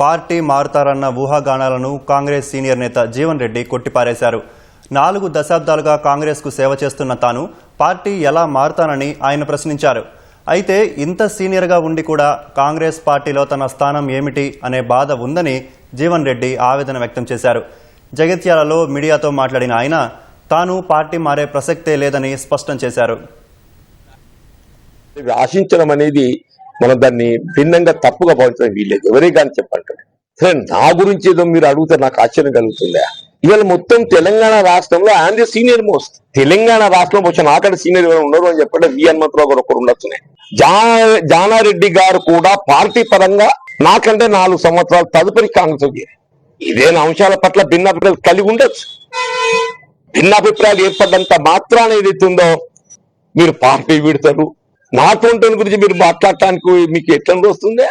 Party మారుతారన్న ఊహాగానాలను Congress senior నేత జీవన్ రెడ్డి కొట్టిపారేశారు. నాలుగు దశాబ్దాలుగా కాంగ్రెస్కు సేవ చేస్తున్న తాను పార్టీ ఎలా మారుతానని ఆయన ప్రశ్నించారు. అయితే ఇంత సీనియర్గా ఉండి కూడా కాంగ్రెస్ పార్టీలో తన స్థానం ఏమిటి అనే బాధ ఉందని జీవన్ రెడ్డి ఆవేదన వ్యక్తం చేశారు. జగిత్యాలలో మీడియాతో మాట్లాడిన ఆయన తాను పార్టీ మారే ప్రసక్తే లేదని స్పష్టం చేశారు. ఆశించడం అనేది మనం దాన్ని భిన్నంగా తప్పుగా భావించడం వీల్లేదు. ఎవరే కానీ చెప్పంటారు సరే నా గురించి ఏదో మీరు అడిగితే నాకు ఆశ్చర్యం కలుగుతుందా? ఇవాళ మొత్తం తెలంగాణ రాష్ట్రంలో ఆయన సీనియర్ మోస్ట్. తెలంగాణ రాష్ట్రంలో వచ్చిన ఆకడ సీనియర్ ఎవరు ఉండరు అని చెప్పంటే వి హనుమంతరావు గారు ఒకరు ఉండొచ్చున్నాయి జా జానారెడ్డి గారు కూడా పార్టీ పరంగా నాకంటే నాలుగు సంవత్సరాలు తదుపరి కాంగ్రెస్ ఇదేన ఇదేనా అంశాల పట్ల భిన్నాభిప్రాయాలు కలిగి ఉండొచ్చు? భిన్నాభిప్రాయాలు ఏర్పడ్డంత మాత్రాన ఏదైతే ఉందో మీరు పార్టీ విడతారు నాటువంటి గురించి మీరు మాట్లాడటానికి మీకు ఎట్లా వస్తుంది?